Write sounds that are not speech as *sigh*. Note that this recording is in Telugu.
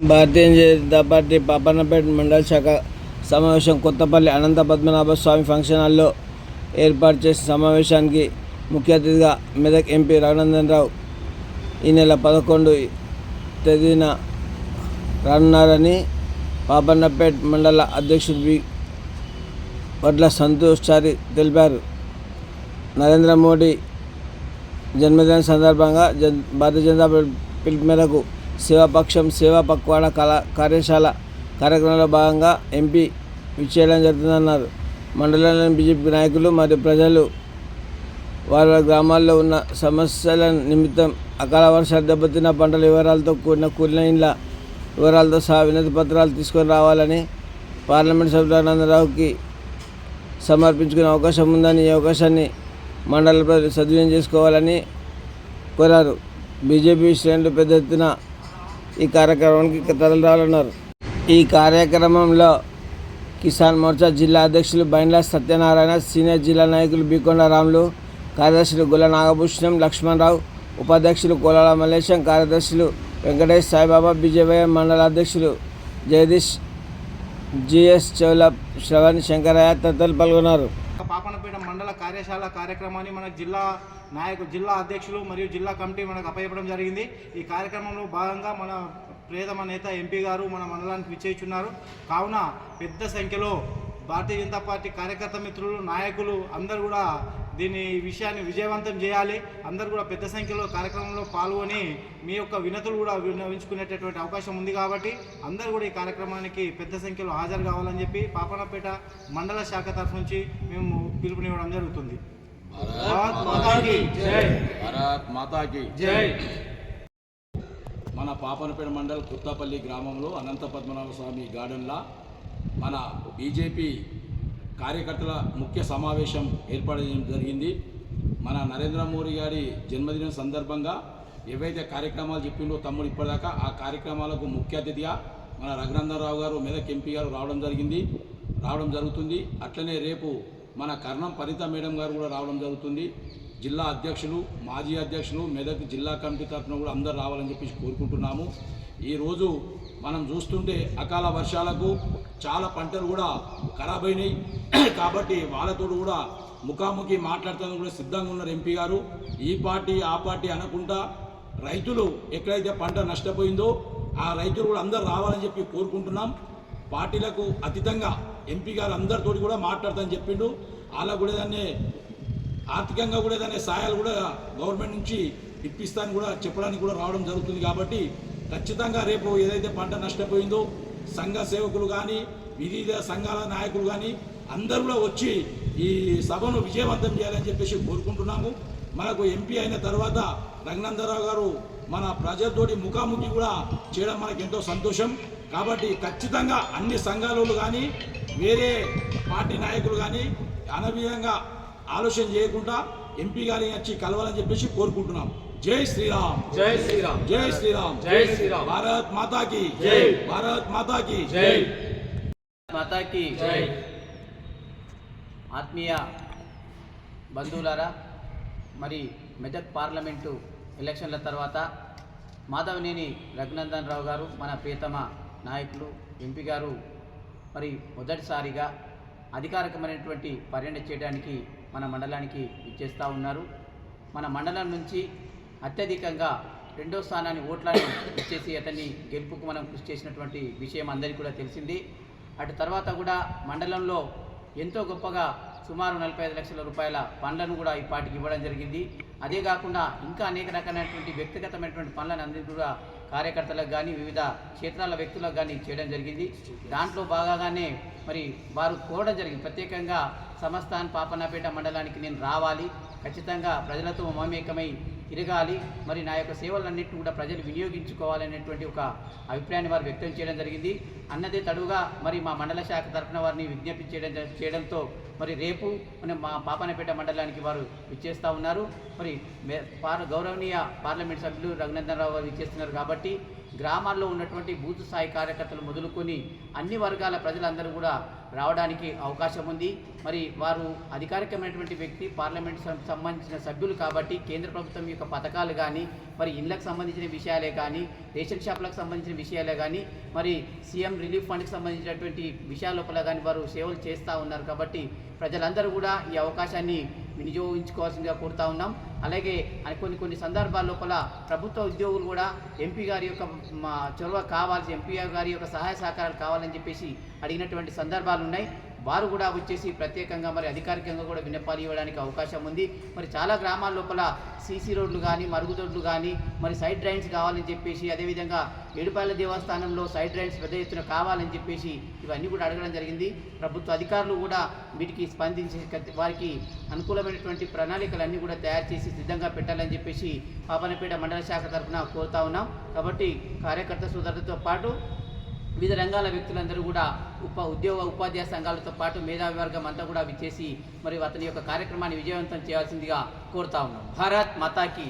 భారతీయ జనతా పార్టీ పాపన్నపేట మండల శాఖ సమావేశం కొత్తపల్లి అనంత పద్మనాభ స్వామి ఫంక్షన్ హాల్లో ఏర్పాటు చేసిన సమావేశానికి ముఖ్య అతిథిగా మెదక్ ఎంపీ రఘునందన్ రావు ఈ నెల పదకొండు తేదీన రానున్నారని పాపన్నపేట మండల అధ్యక్షుడు బి వడ్ల సంతోష్ చారి తెలిపారు. నరేంద్ర మోడీ జన్మదిన సందర్భంగా జన్ భారతీయ జనతా పార్టీ పిలుపు మేరకు సేవాపక్షం సేవా పక్వాడ కళా కార్యశాల కార్యక్రమంలో భాగంగా ఎంపీ విచ్చేయడం జరుగుతుందన్నారు. మండలంలోని బీజేపీ నాయకులు మరియు ప్రజలు వారి వారి గ్రామాల్లో ఉన్న సమస్యల నిమిత్తం అకాల వర్షాలు దెబ్బతిన్న పంటల వివరాలతో కూడిన కూలిన ఇండ్ల వివరాలతో సహా వినతి పత్రాలు తీసుకొని రావాలని పార్లమెంట్ సభ్యులు ఆనందరావుకి సమర్పించుకునే అవకాశం ఉందని ఈ అవకాశాన్ని మండల ప్రజలు సద్వినియోగం చేసుకోవాలని కోరారు. బీజేపీ శ్రేణులు పెద్ద ఎత్తున ఈ కార్యక్రమానికి తరలిరాలన్నారు ఈ కార్యక్రమంలో కిసాన్ మోర్చా జిల్లా అధ్యక్షులు బైండ్ల సత్యనారాయణ సీనియర్ జిల్లా నాయకులు బీకొండ రాములు కార్యదర్శులు గుల్ల నాగభూషణం లక్ష్మణరావు ఉపాధ్యక్షులు కోలాల మల్లేశం కార్యదర్శులు వెంకటేష్ సాయిబాబా బీజేపీ మండల అధ్యక్షులు జగదీష్ జిఎస్ చౌల శ్రవణ్ శంకరయ్య తదితరులు పాల్గొన్నారు. పాపనపేట మండల కార్యశాల కార్యక్రమాన్ని మన జిల్లా నాయకు జిల్లా అధ్యక్షులు మరియు జిల్లా కమిటీ మనకు అప్పయ్యడం జరిగింది. ఈ కార్యక్రమంలో భాగంగా మన ప్రేతమ నేత ఎంపీ గారు మన మండలానికి విచ్చేస్తున్నారు కావున పెద్ద సంఖ్యలో భారతీయ జనతా పార్టీ కార్యకర్త మిత్రులు నాయకులు అందరూ కూడా దీని విషయాన్ని విజయవంతం చేయాలి. అందరూ కూడా పెద్ద సంఖ్యలో కార్యక్రమంలో పాల్గొని మీ యొక్క వినతులు కూడా విన్నవించుకునేటటువంటి అవకాశం ఉంది కాబట్టి అందరూ కూడా ఈ కార్యక్రమానికి పెద్ద సంఖ్యలో హాజరు కావాలని చెప్పి పాపనపేట మండల శాఖ తరఫు నుంచి మేము పిలుపునివ్వడం జరుగుతుంది. భారత్ మాతాకి జై. భారత్ మాతాకి జై. మన పాపనపేట మండల్ కొత్తపల్లి గ్రామంలో అనంత పద్మనాభ స్వామి గార్డెన్లా మన బీజేపీ కార్యకర్తల ముఖ్య సమావేశం ఏర్పాటు చేయడం జరిగింది. మన నరేంద్ర మోడీ గారి జన్మదినం సందర్భంగా ఏవైతే కార్యక్రమాలు చెప్పిండో తమ్ముడు ఇప్పటిదాకా ఆ కార్యక్రమాలకు ముఖ్య అతిథిగా మన రఘునందనరావు గారు మెదక్ ఎంపీ గారు రావడం జరిగింది. రావడం జరుగుతుంది. అట్లనే రేపు మన కర్ణం పరిత మేడం గారు కూడా రావడం జరుగుతుంది. జిల్లా అధ్యక్షులు మాజీ అధ్యక్షులు మెదక్ జిల్లా కమిటీ తరఫున కూడా అందరు రావాలని చెప్పేసి కోరుకుంటున్నాము. ఈరోజు మనం చూస్తుంటే అకాల వర్షాలకు చాలా పంటలు కూడా ఖరాబ్ అయినాయి. *clears throat* కాబట్టి వాళ్ళతో కూడా ముఖాముఖి మాట్లాడటానికి కూడా సిద్ధంగా ఉన్నారు ఎంపీ గారు. ఈ పార్టీ ఆ పార్టీ అనకుండా రైతులు ఎక్కడైతే పంట నష్టపోయిందో ఆ రైతులు కూడా అందరు రావాలని చెప్పి కోరుకుంటున్నాం. పార్టీలకు అతీతంగా ఎంపీ గారు అందరితోటి కూడా మాట్లాడతానని చెప్పిండు. అలా కూడా దాన్ని ఆర్థికంగా కూడా దాని సాయాలు కూడా గవర్నమెంట్ నుంచి ఇప్పిస్తానని కూడా చెప్పడానికి కూడా రావడం జరుగుతుంది కాబట్టి ఖచ్చితంగా రేపు ఏదైతే పంట నష్టపోయిందో సంఘ సేవకులు కానీ వివిధ సంఘాల నాయకులు కానీ అందరూ కూడా వచ్చి ఈ సభను విజయవంతం చేయాలని చెప్పేసి కోరుకుంటున్నాము. మనకు ఎంపీ అయిన తర్వాత రఘునందరావు గారు మన ప్రజలతోటి ముఖాముఖి కూడా చేయడం మనకు ఎంతో సంతోషం. కాబట్టి ఖచ్చితంగా అన్ని సంఘాలలో కానీ వేరే పార్టీ నాయకులు కానీ అనవీయంగా ఆలోచన చేయకుండా ఎంపీ గారిని వచ్చి కలవాలని చెప్పేసి కోరుకుంటున్నాం. జై శ్రీరామ్. జై శ్రీరామ్. జై శ్రీరామ్. జై శ్రీరామ్. భారత్ మాతాకి. జై. భారత్ మాతాకి. జై. మాతాకి. జై. ఆత్మీయ బంధువులారా మరి మెదక్ పార్లమెంటు ఎలక్షన్ల తర్వాత మాధవనేని రఘునందన్ రావు గారు మన ప్రియతమ నాయకులు ఎంపీ గారు మరి మొదటిసారిగా అధికారికమైనటువంటి పర్యటన చేయడానికి మన మండలానికి ఇచ్చేస్తూ ఉన్నారు. మన మండలం నుంచి అత్యధికంగా రెండో స్థానాన్ని ఓట్లను ఇచ్చేసి అతన్ని గెలుపుకు మనం కృషి చేసినటువంటి విషయం అందరికీ కూడా తెలిసింది. అటు తర్వాత కూడా మండలంలో ఎంతో గొప్పగా సుమారు నలభై ఐదు లక్షల రూపాయల పనులను కూడా ఈ పార్టీకి ఇవ్వడం జరిగింది. అదే కాకుండా ఇంకా అనేక రకాలైనటువంటి వ్యక్తిగతమైనటువంటి పనులను అందరికీ కూడా కార్యకర్తలకు కానీ వివిధ క్షేత్రాల వ్యక్తులకు కానీ చేయడం జరిగింది. దాంట్లో భాగంగానే మరి వారు కోరడం జరిగింది. ప్రత్యేకంగా సమస్తాన్ పాపన్నపేట మండలానికి నేను రావాలి. ఖచ్చితంగా ప్రజలతో మమేకమై తిరగాలి. మరి నా యొక్క సేవలన్నింటినీ కూడా ప్రజలు వినియోగించుకోవాలనేటువంటి ఒక అభిప్రాయాన్ని వారు వ్యక్తం చేయడం జరిగింది. అన్నదే తడుగా మరి మా మండల శాఖ తరఫున వారిని విజ్ఞప్తి చేయడం చేయడంతో మరి రేపు మన మా పాపనపేట మండలానికి వారు ఇచ్చేస్తూ ఉన్నారు. మరి మే- పార్ గౌరవనీయ పార్లమెంట్ సభ్యులు రఘునందన్ రావు గారు ఇచ్చేస్తున్నారు కాబట్టి గ్రామాల్లో ఉన్నటువంటి బూత్ స్థాయి కార్యకర్తలు మొదలుకొని అన్ని వర్గాల ప్రజలందరూ కూడా రావడానికి అవకాశం ఉంది. మరి వారు అధికారికమైనటువంటి వ్యక్తి పార్లమెంట్ సంబంధించిన సభ్యులు కాబట్టి కేంద్ర ప్రభుత్వం యొక్క పథకాలు కానీ మరి ఇళ్ళకు సంబంధించిన విషయాలే కానీ రేషన్ షాపులకు సంబంధించిన విషయాలే కానీ మరి సీఎం రిలీఫ్ ఫండ్కి సంబంధించినటువంటి విషయాల లోపల కానీ వారు సేవలు చేస్తూ ఉన్నారు కాబట్టి ప్రజలందరూ కూడా ఈ అవకాశాన్ని వినియోగించుకోవాల్సిందిగా కోరుతా ఉన్నాం. అలాగే కొన్ని కొన్ని సందర్భాల లోపల ప్రభుత్వ ఉద్యోగులు కూడా ఎంపీ గారి యొక్క మా చొరవ కావాల్సి ఎంపీ గారి యొక్క సహాయ సహకారాలు కావాలని చెప్పేసి అడిగినటువంటి సందర్భాలు ఉన్నాయి వారు కూడా వచ్చేసి ప్రత్యేకంగా మరి అధికారికంగా కూడా విన్నపాలు ఇవ్వడానికి అవకాశం ఉంది. మరి చాలా గ్రామాల లోపల సీసీ రోడ్లు కానీ మరుగుదొడ్లు కానీ మరి సైడ్ డ్రైన్స్ కావాలని చెప్పేసి అదేవిధంగా ఏడుపాయల దేవస్థానంలో సైడ్ డ్రైన్స్ పెద్ద ఎత్తున కావాలని చెప్పేసి ఇవన్నీ కూడా అడగడం జరిగింది. ప్రభుత్వ అధికారులు కూడా వీటికి స్పందించి వారికి అనుకూలమైనటువంటి ప్రణాళికలన్నీ కూడా తయారు చేసి సిద్ధంగా పెట్టాలని చెప్పేసి పాపనపేట మండల శాఖ తరఫున కోరుతా ఉన్నాం. కాబట్టి కార్యకర్త సోదరులతో పాటు వివిధ రంగాల వ్యక్తులందరూ కూడా ఉప ఉద్యోగ ఉపాధ్యాయ సంఘాలతో పాటు మేధావి వర్గం అంతా కూడా విచ్చేసి మరి అతని యొక్క కార్యక్రమాన్ని విజయవంతం చేయాల్సిందిగా కోరుతా ఉన్నాం. భారత్ మతాకి